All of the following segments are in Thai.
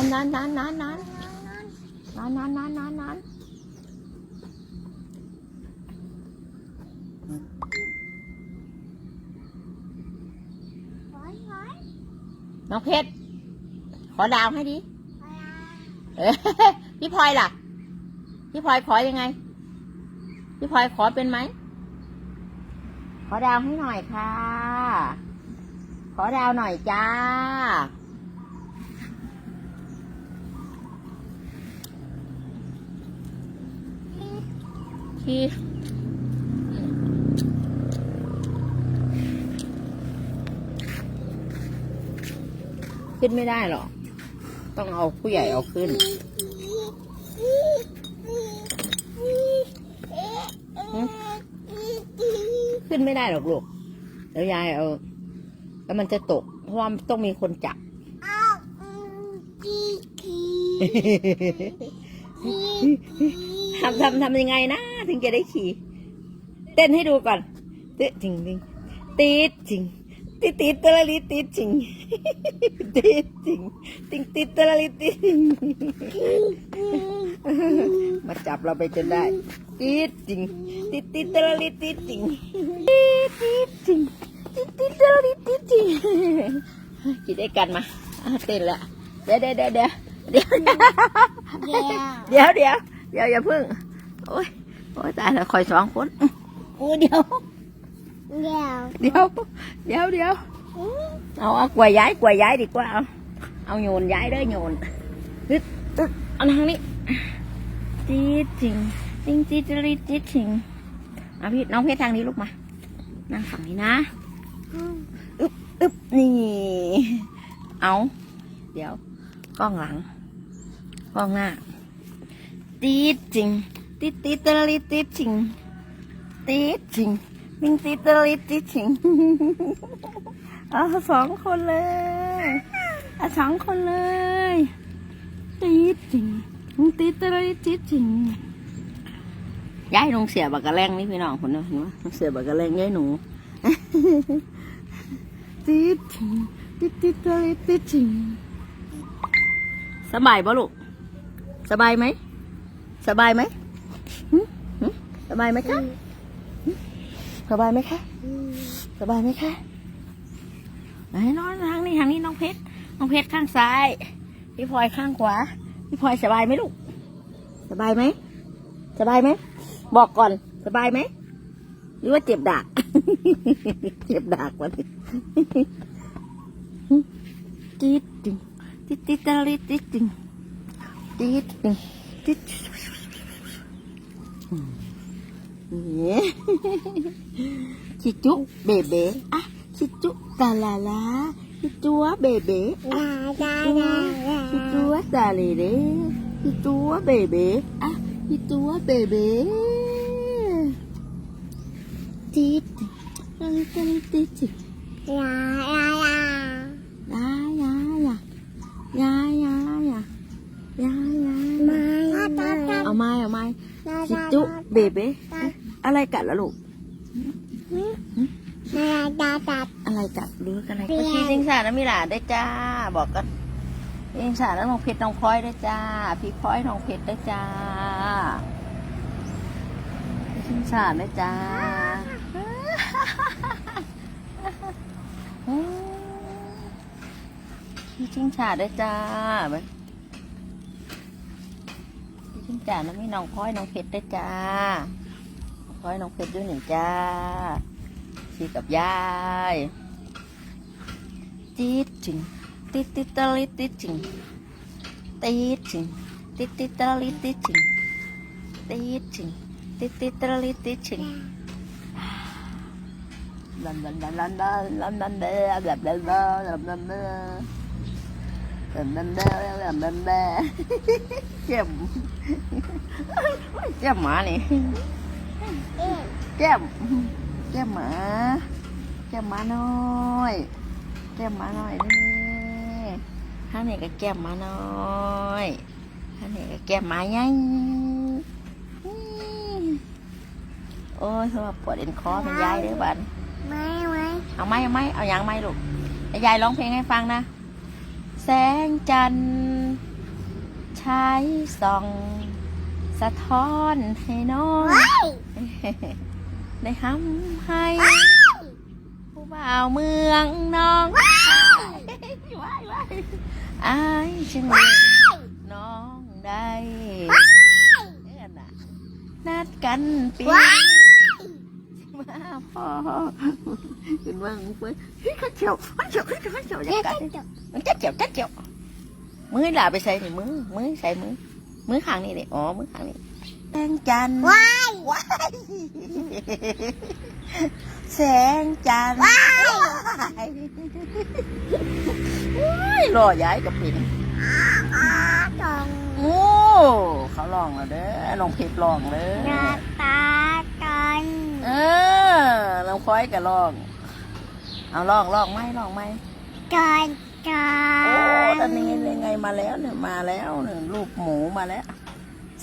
อนนอนนอนนอนนอนนอนนอนนอนนอนนอนน้องเพชรขอดาวให้ดิพี่พลอยล่ะ พี่พลอยขอยังไง พี่พลอยขอเป็นไหม ขอดาวให้หน่อยค่ะ ขอดาวหน่อยจ้า ที่ขึ้นไม่ได้หรอก ต้องเอาผู้ใหญ่เอาขึ้นขึ้นไม่ได้หรอกลูก เดี๋ยวยายเอา แล้วมันจะตก เพราะว่าต้องมีคนจับ ทำทำทำยังไงนะ ถึงจะได้ขี่ เต้นให้ดูก่อนตึ๊ดจริงจริงตีดจริงติดติดตะละลิติดจริงติดจริงติงติดตะละลิติดจริงมาจับเราไปจนได้ติดจริงติดติดตะละลิติดจริงติดติดจริงติดติดตะละลิติดจริงกินได้กันมาเต้นละเดี๋ยวเดี๋ยวเดี๋ยว เดี๋ยวเดี๋ยวเดี๋ยวเดี๋ยวเดี๋ยวอย่าพึ่ง โอ้ยโอ้ยตายแล้วคอยสองคนโอ้ยเดี๋ยวเดี๋ยวเดี๋ยวเดี๋ยวเอาเอากล้วยย้ายกล้วยย้ายดีกว่าเอาเอาโยนย้ายเด้อโยนตึ๊ดตึ๊ดเอาทางนี้จีดจริงจริงจีดจีดจีดจริงเอาพี่น้องเพชรทางนี้ลูกมานั่งฝั่งนี้นะอึบอึบนี่เอาเดี๋ยว กล้องหลัง กล้องหน้าตีดจริงติดติดตะลิติดจริงตีดจริงมิงติดตะลิติดจริงเอาสองคนเลยเอาสองคนเลยตีดจริงมิงติดตะลิติดจริงย้ายลงเสียบักกะแรงนี่พี่น้องคนนึงเห็นไหมลงเสียบักกะแรงย้ายหนูติดจริงติดติดตะลิติดจริง สบายปะลูก สบายไหม สบายไหมหึหึสบายไหมคะหึสบายไหมคะ สบายไหมคะไหนนอนทางนี้ทางนี้น้องเพชร น้องเพชรข้างซ้าย พี่พลอยข้างขวา พี่พลอยสบายไหมลูก สบายไหม สบายไหม บอกก่อน สบายไหม หรือว่าเจ็บดาก เจ็บดากวะนี่จี๊ดจริง ติ๊ดติ๊ดตะลิดติ๊ดจริงติดติดติดเนี่ยชิจุเบเบอะชิจุตาลาลาชิจัวเบเบอะ จุเบเบอะไรกัดล่ะลูกอะไรกัดรู้อะไรก็ชี้สิงสารน้ำมิลาได้จ้า บอกกันสิงสารน้องเพชรน้องพลอยได้จ้า พี่พลอยน้องเพชรได้จ้าสิงสารได้จ้าพี่ชิงชาได้จ้า ไปพี่าน้องมีน้องพลอยน้องเพชรได้จ้าน้อยน้องเพชรด้วยหนึ่งจ้าชีกับยายจี๊ดจริงติดติดตะลิติดจริงติดจริงติดติดตะลิติดจริงติดจริงติดติดตะลิติดจริงลันลันลันลันลันลันลันลันลันลันลัน แบมแบมแบมแบมแบมเจ็บเจ็บหมานี่เจ็บเจ็บหมาเจ็บหมาน้อยเจ็บหมาน้อยนี่ท่านนี่ก็เจ็บหมาน้อยท่านนี่ก็เจ็บหมาใหญ่โอ้ยสำหรับปวดเอ็นคอเป็นยายเด้อบันไม่ไม่เอาไม่ไม่เอายางไม่ลูกยายร้องเพลงให้ฟังนะ แสงจันทร์ใช้ส่อง สะท้อนให้น้องได้ห้ำให้ ผู้บ่าวเมืองน้องว้ายว้ายอายจึงเลี้ยงน้องได้เนี่ยน่ะนัดกันปีมา พ่อขึ้นว่างเพื่อนเฮ้ยข้าเจียวข้าเจียวข้าเจียวข้าเจียวจะกัดมันจะเจียวจะเจียวมือหลาไปใส่หนี่มือมือใส่มือมือข้างนี่เลยอ๋อมือข้างนี่แสงจันทร์ว้ายว้ายแสงจันทร์ว้ายว้ายรอย้ายกับปิ่นอาตองโอ้เขาลองแล้วเด้อลองเพชรลองเลย หน้าตากัน เออลอง คอยกับลอง เอาลองลองไหมลองไหมกันกัโอ้นตอนนี้ยังไงมาแล้วเนี่ยมาแล้วเนี่ยลูกหมูมาแล้ว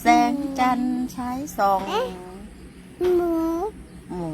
แสงจันทร์ใช้ส่องหมู